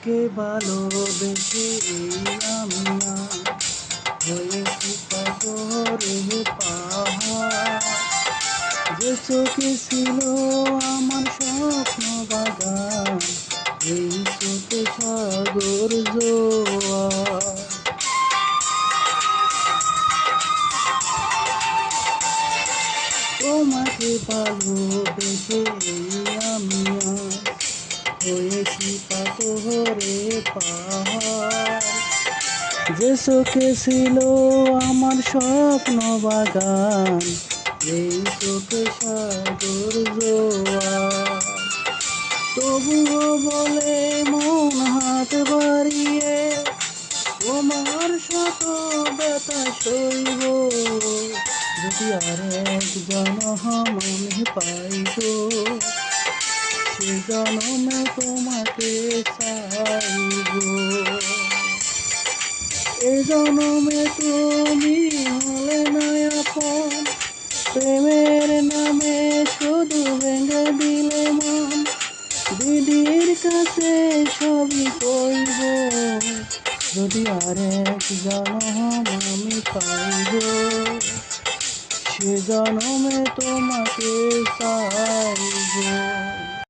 তোমাকে ভালোবেসে এই আমি হয়েছি পাথরে চোখে ছিল আমার স্বপ্ন বাগান, এই চোখে সাগর জোয়ার। তোমাকে ভালোবেসে আমি পাথরে পাহাড়। যে ছিল আমার স্বপ্ন বাগান, এই চোখে সাগর জোয়ার। তবুও বলে মন হাত বাড়িয়ে, তোমার শত ব্যথা সইব। যদি আর এক জনম আমি পাইব জনমে তোমাকে চাইব এ জনমে তুমি হলে না আপন প্রেমের নামে শুধু ভেঙে দিলে মন দিদির কাছে সবই কইব যদি আর এক জনম আমি পাইব সে জনমে তোমাকে চাইব